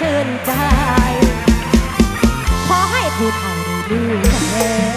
ชิญใจ ขอให้ผู้เฒ่าได้ดูกัล